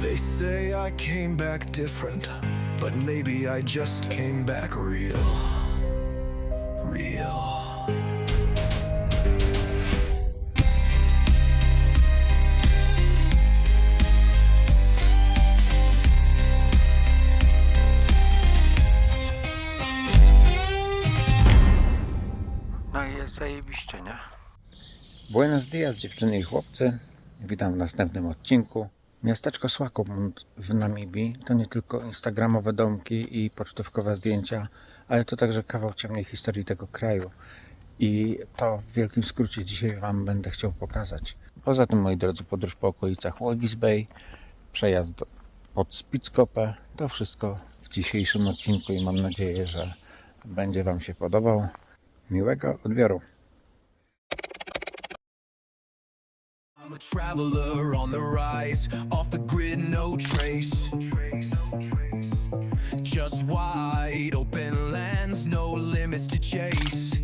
They say I came back different, but maybe I just came back real. Real. No i jest zajebiście, nie? Buenos dias dziewczyny i chłopcy. Witam w następnym odcinku. Miasteczko Swakopmund w Namibii to nie tylko instagramowe domki i pocztówkowe zdjęcia, ale to także kawał ciemnej historii tego kraju. I to w wielkim skrócie dzisiaj Wam będę chciał pokazać. Poza tym, moi drodzy, podróż po okolicach Walvis Bay, przejazd pod Spitzkope, to wszystko w dzisiejszym odcinku i mam nadzieję, że będzie Wam się podobał. Miłego odbioru. Traveler on the rise, off the grid, no trace. Just wide open lands, no limits to chase.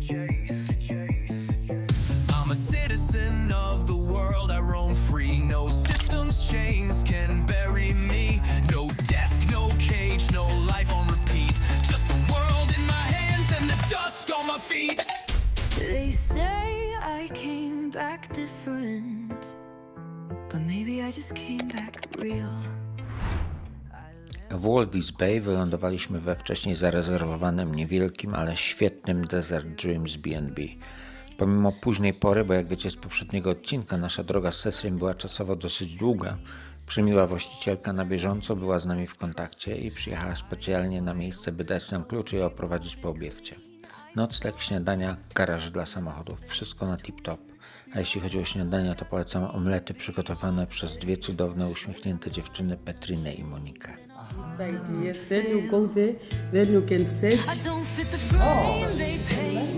W Walvis Bay wylądowaliśmy we wcześniej zarezerwowanym niewielkim, ale świetnym Desert Dreams B&B. Pomimo późnej pory, bo jak wiecie z poprzedniego odcinka, nasza droga z Cecilem była czasowo dosyć długa, przymiła właścicielka na bieżąco była z nami w kontakcie i przyjechała specjalnie na miejsce, by dać nam klucz i oprowadzić po obiewcie. Nocleg, śniadania, garaż dla samochodów, wszystko na tip-top. A jeśli chodzi o śniadania, to polecam omlety przygotowane przez dwie cudowne, uśmiechnięte dziewczyny Petrinę i Monikę. yes. Then you go there, then you can search. I don't fit the frame they paint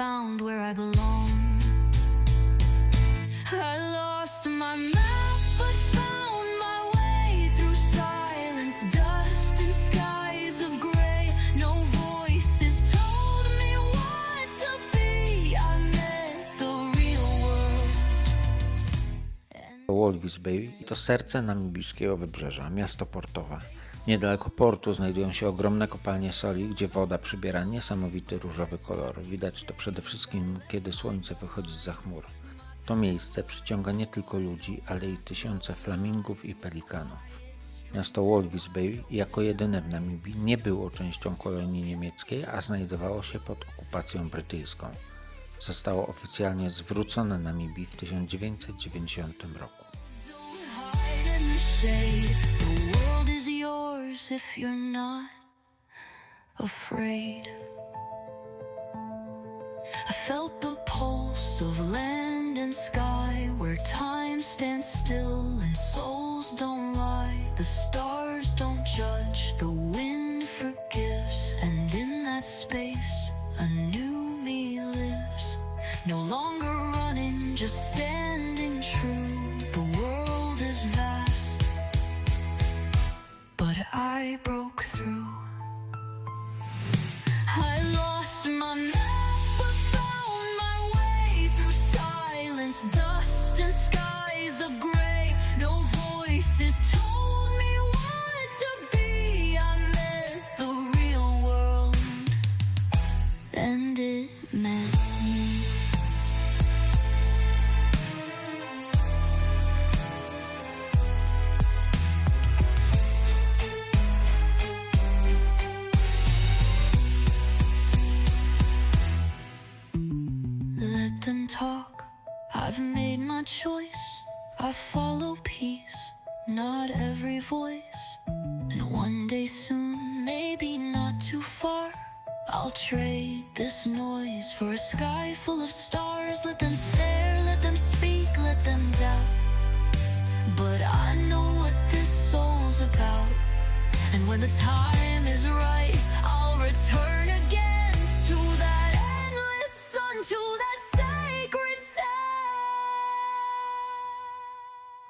found where I belong. I lost my map, but found my way through silence, dust, and skies of gray. No voices told me what to be. I met the real world. Walvis Bay to serce namibijskiego wybrzeża, miasto portowe. Niedaleko portu znajdują się ogromne kopalnie soli, gdzie woda przybiera niesamowity różowy kolor. Widać to przede wszystkim, kiedy słońce wychodzi z chmur. To miejsce przyciąga nie tylko ludzi, ale i tysiące flamingów i pelikanów. Miasto Walvis Bay jako jedyne w Namibii nie było częścią kolonii niemieckiej, a znajdowało się pod okupacją brytyjską. Zostało oficjalnie zwrócone Namibii w 1990 roku. Yours if you're not afraid. I felt the pulse of land and sky where time stands still and souls don't lie. The stars don't judge, the wind forgives, and in that space, a new me lives. No longer running, just standing but I broke through. I lost my map, but found my way through silence, dust, and skies of gray. And one day soon, maybe not too far, I'll trade this noise for a sky full of stars. Let them stare, let them speak, let them doubt. But I know what this soul's about. And when the time is right, I'll return again to that endless sun, to that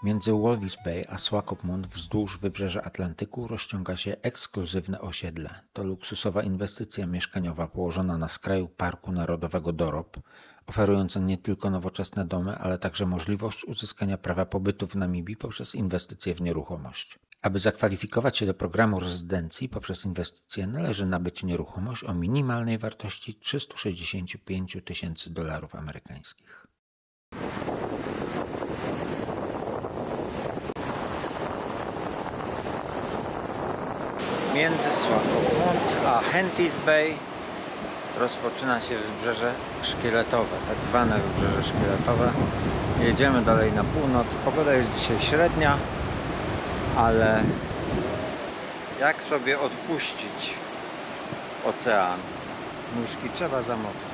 Między Walvis Bay a Swakopmund wzdłuż wybrzeża Atlantyku rozciąga się ekskluzywne osiedle. To luksusowa inwestycja mieszkaniowa położona na skraju Parku Narodowego Dorob, oferująca nie tylko nowoczesne domy, ale także możliwość uzyskania prawa pobytu w Namibii poprzez inwestycje w nieruchomość. Aby zakwalifikować się do programu rezydencji poprzez inwestycje należy nabyć nieruchomość o minimalnej wartości 365 tysięcy dolarów amerykańskich. Między Swakopmund a Hentis Bay rozpoczyna się wybrzeże szkieletowe, tak zwane wybrzeże szkieletowe. Jedziemy dalej na północ. Pogoda jest dzisiaj średnia, ale jak sobie odpuścić ocean? Nóżki trzeba zamoczyć.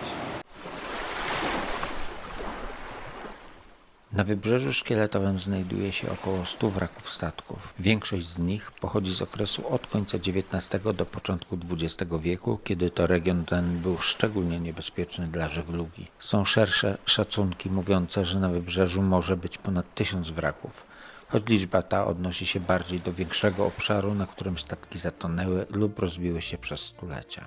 Na wybrzeżu szkieletowym znajduje się około 100 wraków statków. Większość z nich pochodzi z okresu od końca XIX do początku XX wieku, kiedy to region ten był szczególnie niebezpieczny dla żeglugi. Są szersze szacunki mówiące, że na wybrzeżu może być ponad tysiąc wraków, choć liczba ta odnosi się bardziej do większego obszaru, na którym statki zatonęły lub rozbiły się przez stulecia.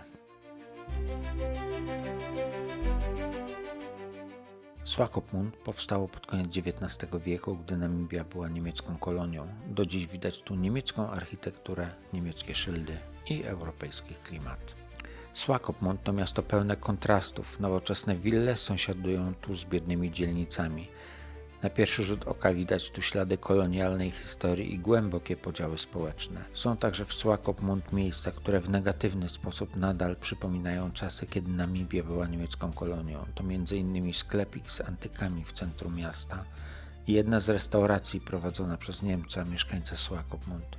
Swakopmund powstało pod koniec XIX wieku, gdy Namibia była niemiecką kolonią. Do dziś widać tu niemiecką architekturę, niemieckie szyldy i europejski klimat. Swakopmund to miasto pełne kontrastów. Nowoczesne wille sąsiadują tu z biednymi dzielnicami. Na pierwszy rzut oka widać tu ślady kolonialnej historii i głębokie podziały społeczne. Są także w Swakopmund miejsca, które w negatywny sposób nadal przypominają czasy, kiedy Namibia była niemiecką kolonią. To m.in. sklepik z antykami w centrum miasta i jedna z restauracji prowadzona przez Niemca, mieszkańcę Swakopmund.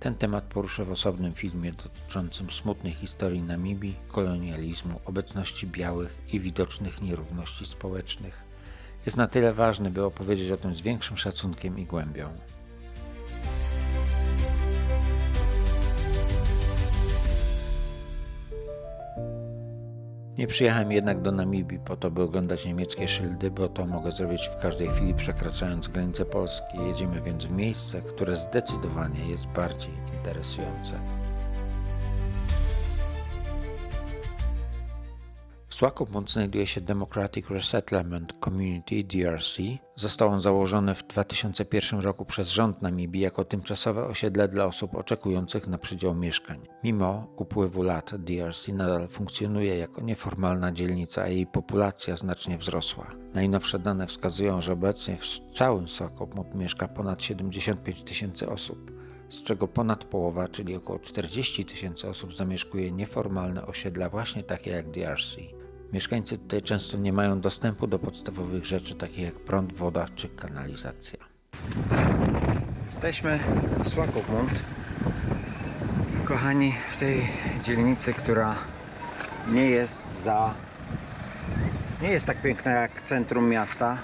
Ten temat poruszę w osobnym filmie dotyczącym smutnej historii Namibii, kolonializmu, obecności białych i widocznych nierówności społecznych jest na tyle ważny, by opowiedzieć o tym z większym szacunkiem i głębią. Nie przyjechałem jednak do Namibii po to, by oglądać niemieckie szyldy, bo to mogę zrobić w każdej chwili przekraczając granicę Polski. Jedziemy więc w miejsce, które zdecydowanie jest bardziej interesujące. Swakopmund znajduje się Democratic Resettlement Community DRC. Został on założony w 2001 roku przez rząd Namibii jako tymczasowe osiedle dla osób oczekujących na przydział mieszkań. Mimo upływu lat DRC nadal funkcjonuje jako nieformalna dzielnica, a jej populacja znacznie wzrosła. Najnowsze dane wskazują, że obecnie w całym Swakopmund mieszka ponad 75 tysięcy osób z czego ponad połowa, czyli około 40 tysięcy osób zamieszkuje nieformalne osiedla właśnie takie jak DRC. Mieszkańcy tutaj często nie mają dostępu do podstawowych rzeczy takich jak prąd, woda czy kanalizacja. Jesteśmy w Swakopmund. Kochani, w tej dzielnicy, która nie jest za. nie jest tak piękna jak centrum miasta.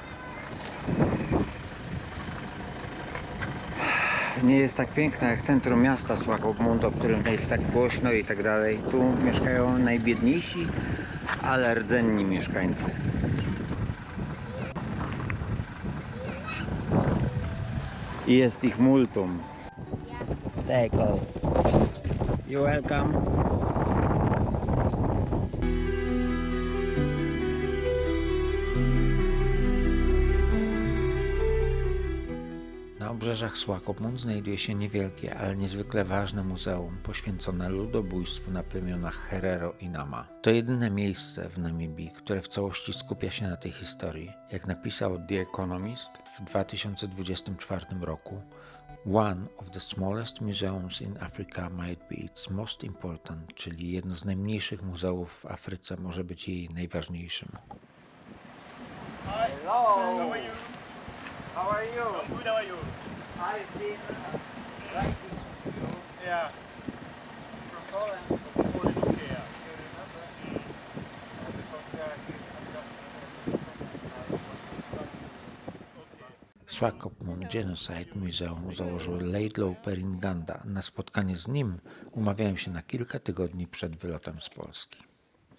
Nie jest tak piękna jak centrum miasta Swakopmund, o którym jest tak głośno i tak dalej. Tu mieszkają najbiedniejsi, ale rdzenni mieszkańcy. I jest ich multum. Tego. You welcome. Obrzeżach Swakopmund znajduje się niewielkie, ale niezwykle ważne muzeum poświęcone ludobójstwu na plemionach Herero i Nama. To jedyne miejsce w Namibii, które w całości skupia się na tej historii. Jak napisał The Economist w 2024 roku, One of the smallest museums in Africa might be its most important, czyli jedno z najmniejszych muzeów w Afryce może być jej najważniejszym. Hello. How are you? How are you? I'm good, how are you? I've been writing to you Yeah. from Poland. Genocide Museum założył Laidlaw Peringanda. Na spotkanie z nim umawiałem się na kilka tygodni przed wylotem z Polski.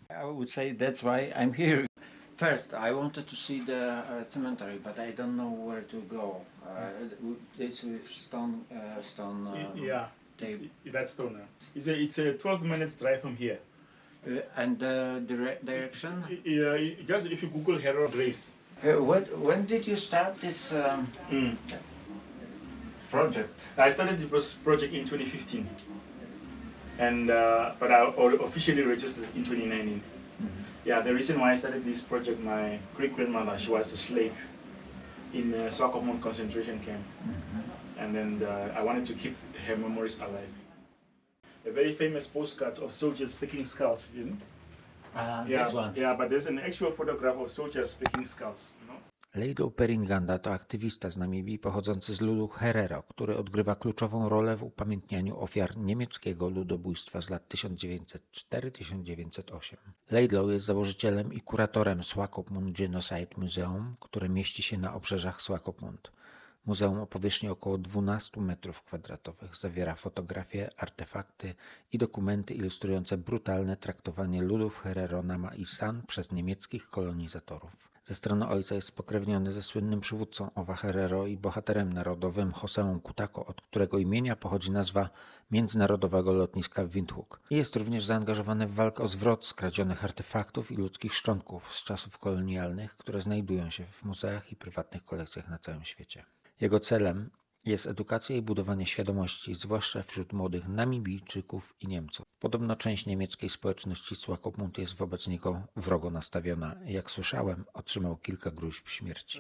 I would say that's why I'm here. First, I wanted to see the uh, cemetery, but I don't know where to go. Uh, this with stone, uh, stone. Um, yeah, it's, that's stone. It's a it's a 12 minutes drive from here. uh, and the dire- direction. Yeah, just if you Google Hero Graves. Uh, when, when did you start this um, Mm. project? I started the pros- project in 2015, and uh, but I officially registered in 2019. Yeah, the reason why I started this project, my great grandmother, she was a slave in uh, Swakopmund concentration camp, and then uh, I wanted to keep her memories alive. A very famous postcards of soldiers picking skulls, you know. Uh, Yeah, This one. yeah, but there's an actual photograph of soldiers picking skulls. Lejdo Peringanda to aktywista z Namibii pochodzący z ludu Herero, który odgrywa kluczową rolę w upamiętnianiu ofiar niemieckiego ludobójstwa z lat 1904-1908. Laidlaw jest założycielem i kuratorem Swakopmund Genocide Museum, które mieści się na obrzeżach Swakopmund. Muzeum o powierzchni około 12 metrów kwadratowych zawiera fotografie, artefakty i dokumenty ilustrujące brutalne traktowanie ludów Herero i San przez niemieckich kolonizatorów. Ze strony ojca jest spokrewniony ze słynnym przywódcą Owa Herero i bohaterem narodowym Joseą Kutako, od którego imienia pochodzi nazwa międzynarodowego lotniska w Windhoek. Jest również zaangażowany w walkę o zwrot skradzionych artefaktów i ludzkich szczątków z czasów kolonialnych, które znajdują się w muzeach i prywatnych kolekcjach na całym świecie. Jego celem jest edukacja i budowanie świadomości, zwłaszcza wśród młodych Namibijczyków i Niemców. Podobno część niemieckiej społeczności Swakopmund jest wobec niego wrogo nastawiona. Jak słyszałem, otrzymał kilka gruźb śmierci.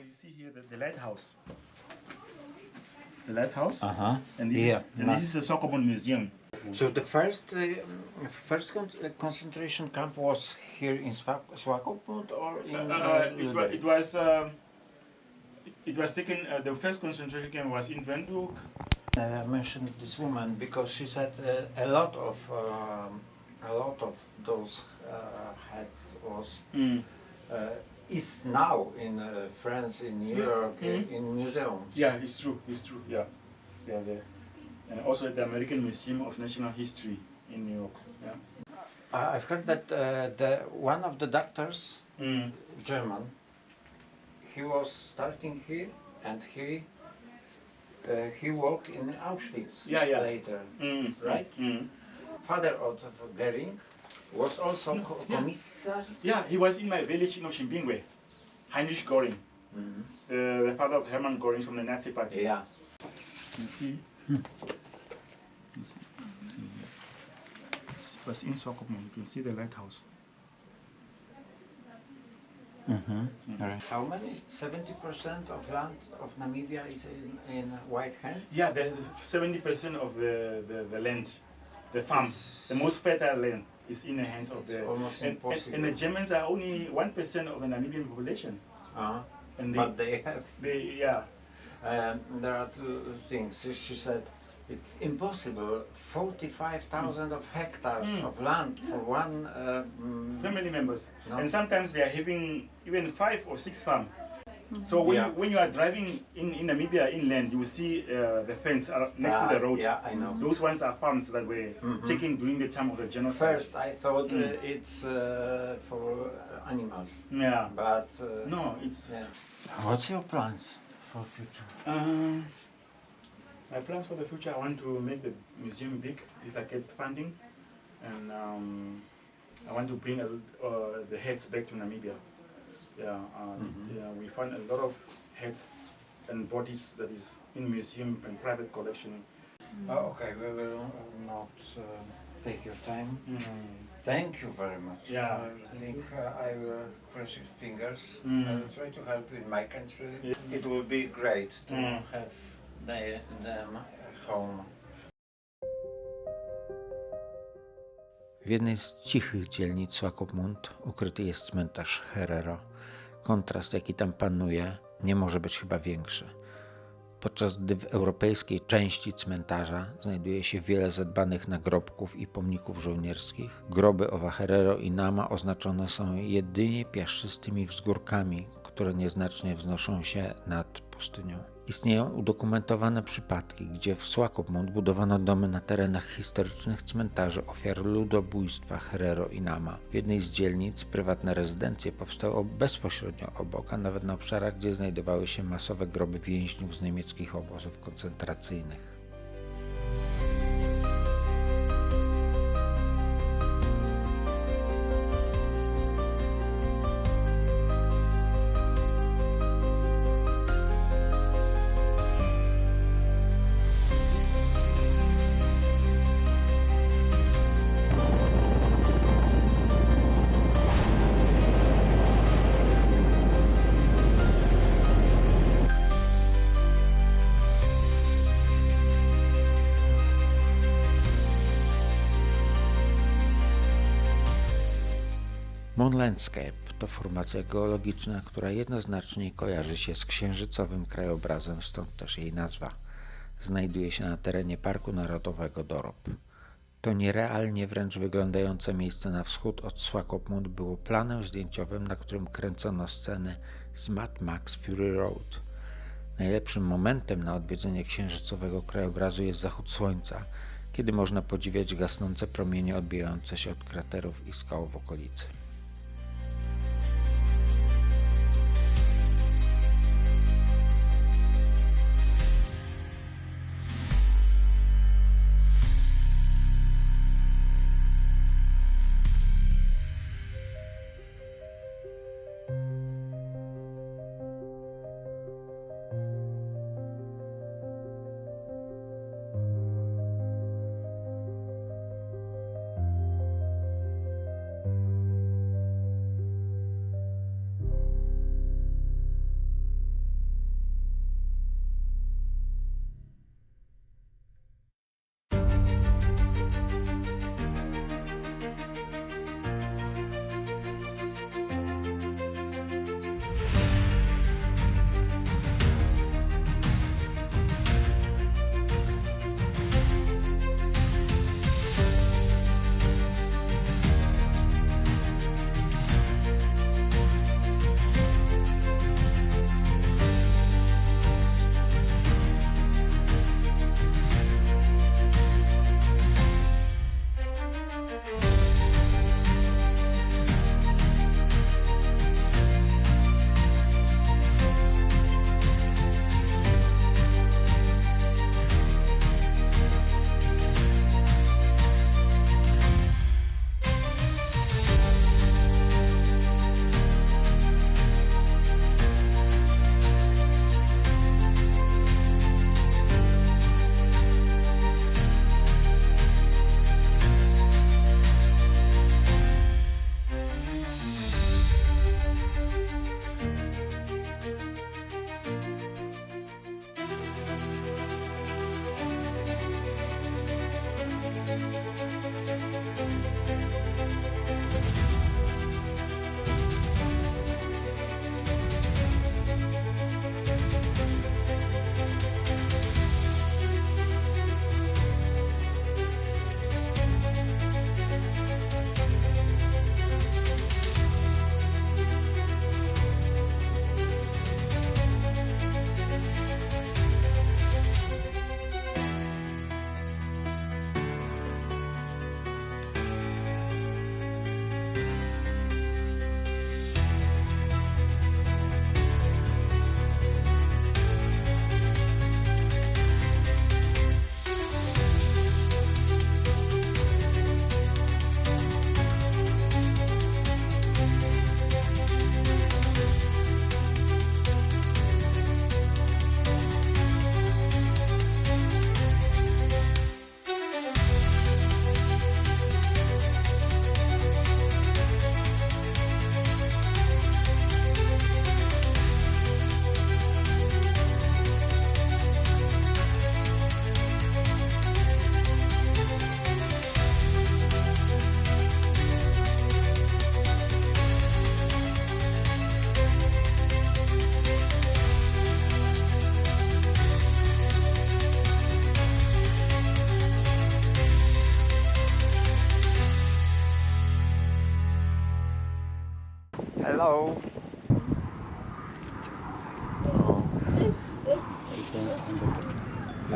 The, lighthouse. Uh-huh. And this, Yeah, is, and nice. this is the Swakopmund Museum. So the first uh, first con- uh, concentration camp was here in Swa- Swakopmund or in Uh, uh, it, wa- it Lüderitz? was um, it, it was taken. Uh, the first concentration camp was in Windhoek. I mentioned this woman because she said uh, a lot of um, a lot of those uh, heads was uh, is now in uh, France, in New York, uh, in museums. Yeah, it's true. It's true. Yeah, yeah, there. And also at the American Museum of National History in New York. Yeah. I've heard that uh, the one of the doctors, Mm. German, he was starting here and he uh, he worked in Auschwitz Yeah, yeah. later. Mm. Right? Mm. Father of Goering was also No, co- yeah. commissar. Yeah, he was in my village in Oshimbingwe. Heinrich Göring, Mhm. uh, the father of Hermann Göring from the Nazi Party. Yeah. You see? You see, see was in Swakopmund. You can see the lighthouse. How many? Seventy percent of land of Namibia is in, in white hands. Yeah, the seventy percent of the, the, the land, the farm, the most fertile land is in the hands of the. It's almost and, and, impossible. and the Germans are only one percent of the Namibian population, Uh, and they, but they have. they yeah, Um, there are two things. She said it's impossible. Forty-five thousand of hectares Mm. of land for one. Uh, mm, family members, No. and sometimes they are having even five or six farm. So when, Yeah. you, when you are driving in, in Namibia inland, you will see uh, the fence are next to Ah, the road. yeah, I know. Those ones are farms that were Mhm. taken during the time of the genocide. First, I thought Mm. uh, it's uh, for uh, animals, Yeah. but uh, No, it's Yeah. What's your plans for future? My plans for the future, I want to make the museum big if I get funding, and um, I want to bring a, uh, the heads back to Namibia. Yeah, uh, Mhm. yeah, we find a lot of heads and bodies that is in museum and private collection. Oh, okay, we will not uh, take your time. Thank you very much. Yeah, I think uh, I will cross your fingers. Mm. I will try to help you in my country. Yeah. It will be great to Mm. have the, them home. W jednej z cichych dzielnic Swakopmund ukryty jest cmentarz Herero. Kontrast, jaki tam panuje, nie może być chyba większy. Podczas gdy w europejskiej części cmentarza znajduje się wiele zadbanych nagrobków i pomników żołnierskich, groby owa Herero i Nama oznaczone są jedynie piaszczystymi wzgórkami, które nieznacznie wznoszą się nad pustynią. Istnieją udokumentowane przypadki, gdzie w Swakopmund budowano domy na terenach historycznych cmentarzy ofiar ludobójstwa Herero i Nama. W jednej z dzielnic prywatne rezydencje powstały bezpośrednio obok, a nawet na obszarach, gdzie znajdowały się masowe groby więźniów z niemieckich obozów koncentracyjnych. Moon Landscape to formacja geologiczna, która jednoznacznie kojarzy się z księżycowym krajobrazem, stąd też jej nazwa. Znajduje się na terenie Parku Narodowego Dorob. To nierealnie wręcz wyglądające miejsce na wschód od Swakopmund było planem zdjęciowym, na którym kręcono sceny z Mad Max Fury Road. Najlepszym momentem na odwiedzenie księżycowego krajobrazu jest zachód słońca, kiedy można podziwiać gasnące promienie odbijające się od kraterów i skał w okolicy.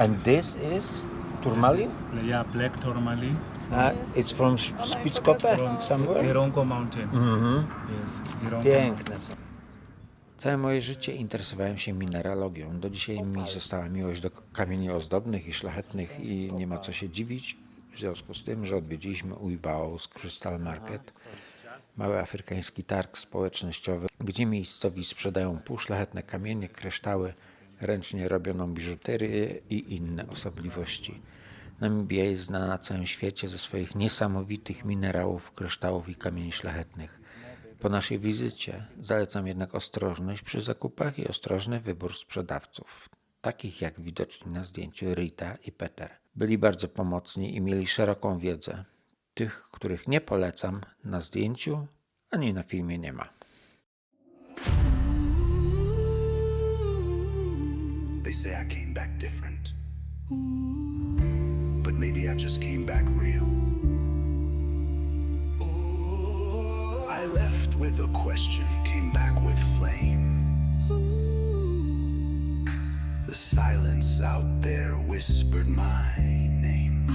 And this is tourmaline? Yeah, black tourmaline Uh, it's from Spitskope somewhere? Ironco Mountain. Mhm. Yes, Ironco Piękne są. Całe moje życie interesowałem się mineralogią. Do dzisiaj mi została miłość do kamieni ozdobnych i szlachetnych i nie ma co się dziwić w związku z tym, że odwiedziliśmy Uibao's Crystal Market, mały afrykański targ społecznościowy, gdzie miejscowi sprzedają półszlachetne kamienie, kryształy, ręcznie robioną biżuterię i inne osobliwości. Namibia jest znana na całym świecie ze swoich niesamowitych minerałów, kryształów i kamieni szlachetnych. Po naszej wizycie zalecam jednak ostrożność przy zakupach i ostrożny wybór sprzedawców, takich jak widoczni na zdjęciu Rita i Peter. Byli bardzo pomocni i mieli szeroką wiedzę. Tych, których nie polecam, na zdjęciu ani na filmie nie ma. They say I came back different. But maybe I just came back real. I left with a question, came back with flame. The silence out there whispered my name.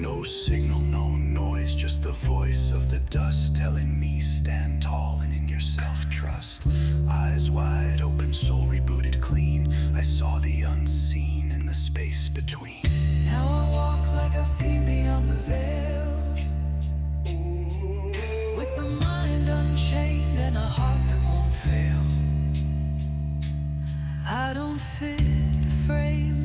No signal, no noise, just the voice of the dust telling me stand tall and in yourself trust. Eyes wide open, soul rebooted clean. I saw the unseen in the space between. Now I walk like I've seen beyond the veil. With a mind unchained and a heart that won't fail. I don't fit the frame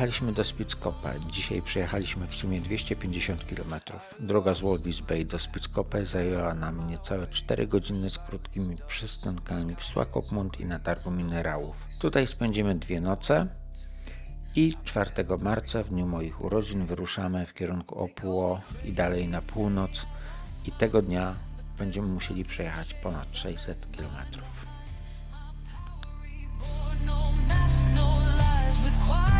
Dojechaliśmy do Spitzkope. Dzisiaj przejechaliśmy w sumie 250 km. Droga z Walvis Bay do Spitzkope zajęła nam niecałe 4 godziny z krótkimi przystankami w Swakopmund i na targu minerałów. Tutaj spędzimy dwie noce i 4 marca, w dniu moich urodzin, wyruszamy w kierunku Opuo i dalej na północ i tego dnia będziemy musieli przejechać ponad 600 kilometrów. No no with quiet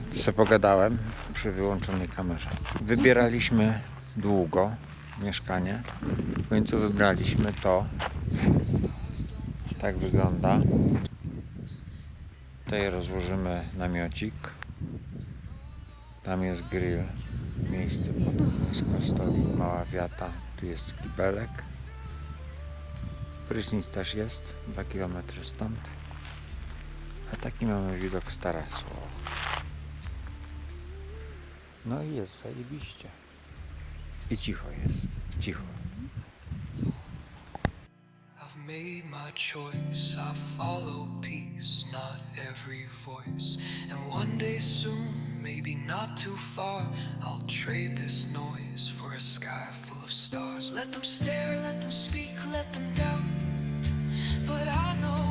sobie pogadałem przy wyłączonej kamerze. Wybieraliśmy długo mieszkanie. W końcu wybraliśmy to. Tak wygląda. Tutaj rozłożymy namiocik. Tam jest grill. Miejsce pod stoi, mała wiata. Tu jest kibelek. Prysznic też jest, 2 km stąd. A taki mamy widok z tarasu. No i jest zajebiście. I cicho jest. Cicho. I've made my choice. I follow peace, not every voice. And one day soon, maybe not too far, I'll trade this noise for a sky full of stars. Let them stare, let them speak, let them doubt. But I know